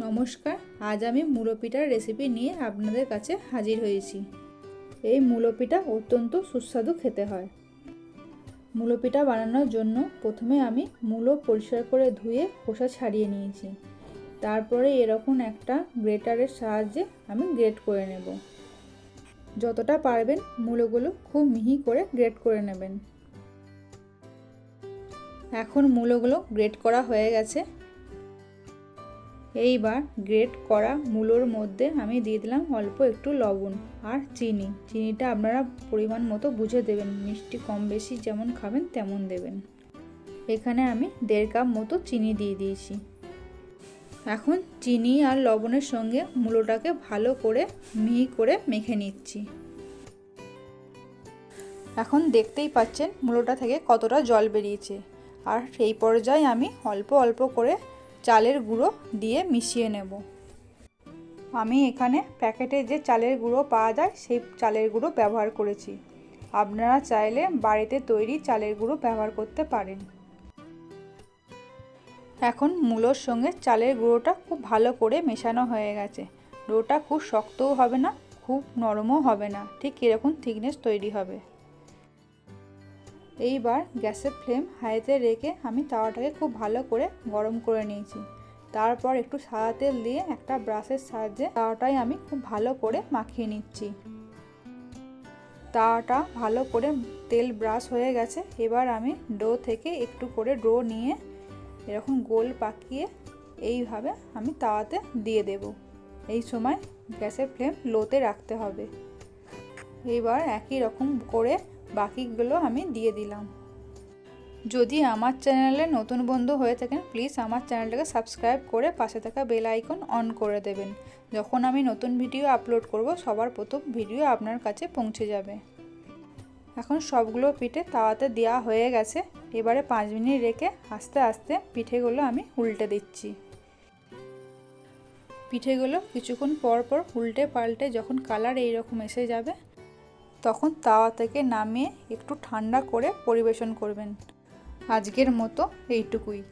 নমস্কার, আজ আমি মূলো পিঠার রেসিপি নিয়ে আপনাদের কাছে হাজির হয়েছি। এই মূলো পিঠা অত্যন্ত সুস্বাদু খেতে হয়। মূলো পিঠা বানানোর জন্য প্রথমে আমি মূলো পরিষ্কার করে ধুয়ে খোসা ছাড়িয়ে নিয়েছি। তারপরে এরকম একটা গ্রেটারের সাহায্যে আমি গ্রেট করে নেব। যতটা পারবেন মূলোগুলো খুব মিহি করে গ্রেট করে নেবেন। এখন মূলোগুলো গ্রেট করা হয়ে গেছে। এইবার গ্রেট করা মূলোর মধ্যে আমি দিয়ে দিলাম অল্প একটু লবণ আর চিনি। চিনিটা আপনারা পরিমাণ মতো বুঝে দেবেন, মিষ্টি কম বেশি যেমন খাবেন তেমন দেবেন। এখানে আমি দেড় কাপ মতো চিনি দিয়ে দিয়েছি। এখন চিনি আর লবণের সঙ্গে মূলোটাকে ভালো করে মিহি করে মেখে নিচ্ছি। এখন দেখতেই পাচ্ছেন মূলোটা থেকে কতটা জল বেরিয়েছে। আর সেই পর্যায়ে আমি অল্প অল্প করে চালের গুঁড়ো দিয়ে মিশিয়ে নেব। আমি এখানে প্যাকেটে যে চালের গুঁড়ো পাওয়া যায়, সেই চালের গুঁড়ো ব্যবহার করেছি। আপনারা চাইলে বাড়িতে তৈরি চালের গুঁড়ো ব্যবহার করতে পারেন। এখন মূলোর সঙ্গে চালের গুঁড়োটা খুব ভালো করে মেশানো হয়ে গেছে। ডোটা খুব শক্তও হবে না, খুব নরমও হবে না, ঠিক এরকম থিকনেস তৈরি হবে। এইবার গ্যাসের ফ্লেম হাইতে রেখে আমি তাওয়াটাকে খুব ভালো করে গরম করে নিয়েছি। তারপর একটু সাদা তেল দিয়ে একটা ব্রাশের সাহায্যে তাওয়াটাই আমি খুব ভালো করে মাখিয়ে নিচ্ছি। তাওয়াটা ভালো করে তেল ব্রাশ হয়ে গেছে। এবার আমি ডো থেকে একটু করে ডো নিয়ে এরকম গোল পাকিয়ে এইভাবে আমি তাওয়াতে দিয়ে দেব। এই সময় গ্যাসের ফ্লেম লোতে রাখতে হবে। এবার একই রকম করে বাকিগুলো আমি দিয়ে দিলাম। যদি আমার চ্যানেলে নতুন বন্ধু হয়ে থাকেন প্লিজ আমার চ্যানেলটাকে সাবস্ক্রাইব করে পাশে থাকা বেল আইকন অন করে দেবেন। যখন আমি নতুন ভিডিও আপলোড করব, সবার প্রথম ভিডিও আপনার কাছে পৌঁছে যাবে। এখন সবগুলো পিঠে তাওয়াতে দেওয়া হয়ে গেছে। এবারে পাঁচ মিনিট রেখে আস্তে আস্তে পিঠেগুলো আমি উল্টে দিচ্ছি। পিঠেগুলো কিছুক্ষণ পর পর উল্টে পাল্টে যখন কালার এইরকম এসে যাবে তখন তাওয়া থেকে নামিয়ে একটু ঠান্ডা করে পরিবেশন করবেন। আজকের মতো এইটুকুই।